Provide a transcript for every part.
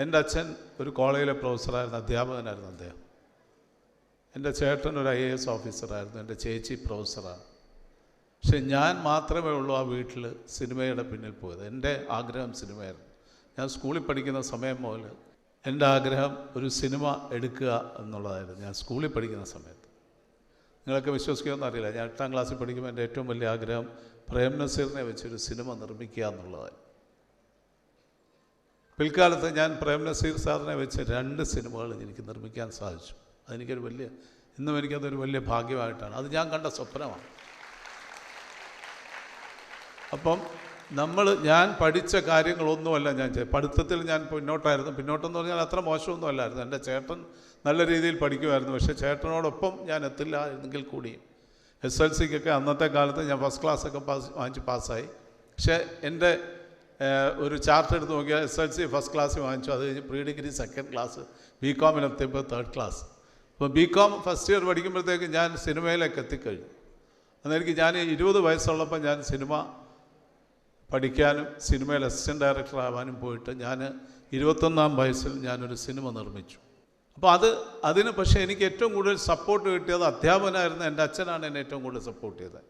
എന്റെ അച്ഛൻ ഒരു കോളേജിലെ പ്രൊഫസറായിരുന്നു അധ്യാപകനായിരുന്നു അദ്ദേഹം. എന്റെ ചേട്ടൻ ഒരു ഐ എ എസ് ഓഫീസറായിരുന്നു എന്റെ ചേച്ചി പ്രൊഫസറാണ്. പക്ഷെ ഞാൻ മാത്രമേ ഉള്ളൂ ആ വീട്ടിൽ സിനിമയുടെ പിന്നിൽ പോയത്. എന്റെ ആഗ്രഹം സിനിമയായിരുന്നു. ഞാൻ സ്കൂളിൽ പഠിക്കുന്ന സമയം മുതൽ എന്റെ ആഗ്രഹം ഒരു സിനിമ എടുക്കുക എന്നുള്ളതായിരുന്നു. ഞാൻ സ്കൂളിൽ പഠിക്കുന്ന സമയത്ത്. നിങ്ങളൊക്കെ വിശ്വസിക്കുമെന്ന് അറിയില്ല. ഞാൻ എട്ടാം ക്ലാസ്സിൽ പഠിക്കുമ്പോൾ എന്റെ ഏറ്റവും വലിയ ആഗ്രഹം പ്രേം നസീറിനെ വെച്ചൊരു സിനിമ നിർമ്മിക്കുക എന്നുള്ളതായിരുന്നു. പിൽക്കാലത്ത് ഞാൻ പ്രേം നസീർ സാറിനെ വെച്ച് രണ്ട് സിനിമകൾ എനിക്ക് നിർമ്മിക്കാൻ സാധിച്ചു. അതെനിക്കൊരു വലിയ ഇന്നും എനിക്കതൊരു വലിയ ഭാഗ്യമായിട്ടാണ്. അത് ഞാൻ കണ്ട സ്വപ്നമാണ്. അപ്പം നമ്മൾ ഞാൻ പഠിച്ച കാര്യങ്ങളൊന്നുമല്ല ഞാൻ പഠിത്തത്തിൽ ഞാൻ പിന്നോട്ടായിരുന്നു. പിന്നോട്ടെന്ന് പറഞ്ഞാൽ അത്ര മോശമൊന്നും അല്ലായിരുന്നു എന്റെ ചേട്ടൻ നല്ല രീതിയിൽ പഠിക്കുമായിരുന്നു. പക്ഷേ ചേട്ടനോടൊപ്പം ഞാൻ എത്തില്ല എങ്കിൽ കൂടിയും എസ് എൽ സിക്കൊക്കെ അന്നത്തെ കാലത്ത് ഞാൻ ഫസ്റ്റ് ക്ലാസ്സൊക്കെ പാസ് വാങ്ങിച്ച് പാസ്സായി. പക്ഷേ എന്റെ ഒരു ചാർട്ട് എടുത്ത് നോക്കിയാൽ S L C first class വാങ്ങിച്ചു. അത് കഴിഞ്ഞ് pre degree second class B കോമിലെത്തിയപ്പോൾ third class അപ്പോൾ ബി കോം ഫസ്റ്റ് ഇയർ പഠിക്കുമ്പോഴത്തേക്ക് ഞാൻ സിനിമയിലേക്ക് എത്തിക്കഴിഞ്ഞു. അന്നെനിക്ക് ഞാൻ ഇരുപത് വയസ്സുള്ളപ്പോൾ ഞാൻ സിനിമ പഠിക്കാനും സിനിമയിൽ അസിസ്റ്റന്റ് ഡയറക്ടർ ആവാനും പോയിട്ട് ഞാൻ ഇരുപത്തൊന്നാം വയസ്സിൽ ഞാനൊരു സിനിമ നിർമ്മിച്ചു. അപ്പോൾ അത് അതിന് പക്ഷേ എനിക്ക് ഏറ്റവും കൂടുതൽ സപ്പോർട്ട് കിട്ടിയത് അധ്യാപകനായിരുന്ന എന്റെ അച്ഛനാണ് എന്നെ ഏറ്റവും കൂടുതൽ സപ്പോർട്ട് ചെയ്തത്.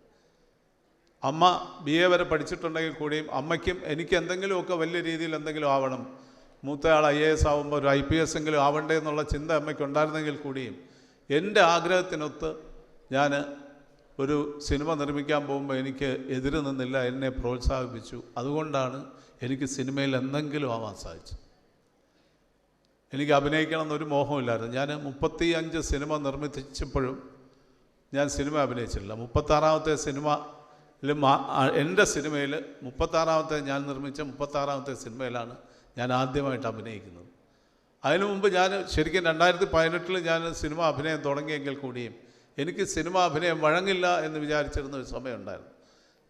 അമ്മ ബി എ വരെ പഠിച്ചിട്ടുണ്ടെങ്കിൽ കൂടിയും അമ്മയ്ക്കും എനിക്ക് എന്തെങ്കിലുമൊക്കെ വലിയ രീതിയിൽ എന്തെങ്കിലും ആവണം. മൂത്തയാൾ ഐ എ എസ് ആവുമ്പോൾ ഒരു ഐ പി എസ് എങ്കിലും ആവണ്ടേ എന്നുള്ള ചിന്ത അമ്മയ്ക്ക് ഉണ്ടായിരുന്നെങ്കിൽ കൂടിയും എന്റെ ആഗ്രഹത്തിനൊത്ത് ഞാൻ ഒരു സിനിമ നിർമ്മിക്കാൻ പോകുമ്പോൾ എനിക്ക് എതിര് നിന്നില്ല എന്നെ പ്രോത്സാഹിപ്പിച്ചു. അതുകൊണ്ടാണ് എനിക്ക് സിനിമയിൽ എന്തെങ്കിലും ആവാൻ സാധിച്ചത്. എനിക്ക് അഭിനയിക്കണം എന്നൊരു മോഹമില്ലായിരുന്നു. ഞാൻ മുപ്പത്തി അഞ്ച് സിനിമ നിർമ്മിച്ചപ്പോഴും ഞാൻ സിനിമ അഭിനയിച്ചിട്ടില്ല. മുപ്പത്താറാമത്തെ സിനിമയിൽ എന്റെ സിനിമയിൽ മുപ്പത്താറാമത്തെ ഞാൻ നിർമ്മിച്ച മുപ്പത്താറാമത്തെ സിനിമയിലാണ് ഞാൻ ആദ്യമായിട്ട് അഭിനയിക്കുന്നത്. അതിനു മുമ്പ് ഞാൻ ശരിക്കും രണ്ടായിരത്തി പതിനെട്ടിൽ ഞാൻ സിനിമ അഭിനയം തുടങ്ങിയെങ്കിൽ കൂടിയും എനിക്ക് സിനിമ അഭിനയം വഴങ്ങില്ല എന്ന് വിചാരിച്ചിരുന്ന ഒരു സമയമുണ്ടായിരുന്നു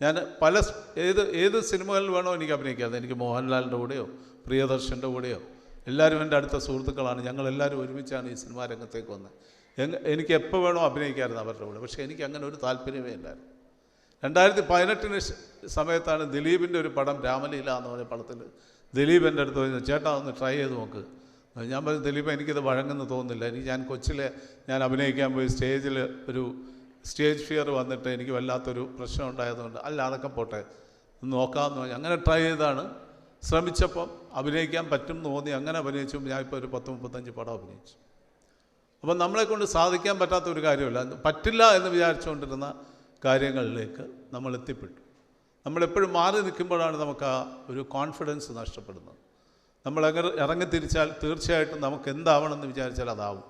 ഞാൻ പല ഏത് ഏത് സിനിമകളിൽ വേണോ എനിക്ക് അഭിനയിക്കാം എനിക്ക് മോഹൻലാലിന്റെ കൂടെയോ പ്രിയദർശന്റെ കൂടെയോ എല്ലാവരും എന്റെ അടുത്ത സുഹൃത്തുക്കളാണ്. ഞങ്ങളെല്ലാവരും ഒരുമിച്ചാണ് ഈ സിനിമാ രംഗത്തേക്ക് വന്നത്. എനിക്ക് എപ്പോൾ വേണോ അഭിനയിക്കാമായിരുന്നു അവരുടെ കൂടെ. പക്ഷേ എനിക്ക് അങ്ങനെ ഒരു താല്പര്യമേ ഇല്ലായിരുന്നു. രണ്ടായിരത്തി പതിനെട്ടിന് സമയത്താണ് ദിലീപിന്റെ ഒരു പടം രാമലീല എന്ന് പറഞ്ഞ പടത്തിൽ ദിലീപ് എന്റെ അടുത്ത് പറഞ്ഞു ചേട്ടാ ഒന്ന് ട്രൈ ചെയ്ത് നോക്ക്. ഞാൻ പറഞ്ഞു ദിലീപ് എനിക്കിത് വഴങ്ങുന്നു തോന്നുന്നില്ല. എനിക്ക് ഞാൻ കൊച്ചിലെ ഞാൻ അഭിനയിക്കാൻ പോയി സ്റ്റേജിൽ ഒരു സ്റ്റേജ് ഫിയർ വന്നിട്ട് എനിക്ക് വല്ലാത്തൊരു പ്രശ്നം ഉണ്ടായതുകൊണ്ട് അല്ല അതൊക്കെ പോട്ടെ നോക്കാമെന്ന് പറഞ്ഞു. അങ്ങനെ ട്രൈ ചെയ്താണ്. ശ്രമിച്ചപ്പം അഭിനയിക്കാൻ പറ്റും എന്ന് തോന്നി. അങ്ങനെ അഭിനയിച്ചു. ഞാൻ ഇപ്പോൾ ഒരു പത്ത് മുപ്പത്തഞ്ച് പടം അഭിനയിച്ചു. അപ്പം നമ്മളെ കൊണ്ട് സാധിക്കാൻ പറ്റാത്ത ഒരു കാര്യമില്ല. പറ്റില്ല എന്ന് വിചാരിച്ചുകൊണ്ടിരുന്ന കാര്യങ്ങളിലേക്ക് നമ്മൾ എത്തിപ്പെട്ടു നമ്മളെപ്പോഴും മാറി നിൽക്കുമ്പോഴാണ് നമുക്ക് ആ ഒരു കോൺഫിഡൻസ് നഷ്ടപ്പെടുന്നത്. നമ്മൾ അങ്ങനെ ഇറങ്ങിത്തിരിച്ചാൽ തീർച്ചയായിട്ടും നമുക്ക് എന്താവണമെന്ന് വിചാരിച്ചാൽ അതാവും.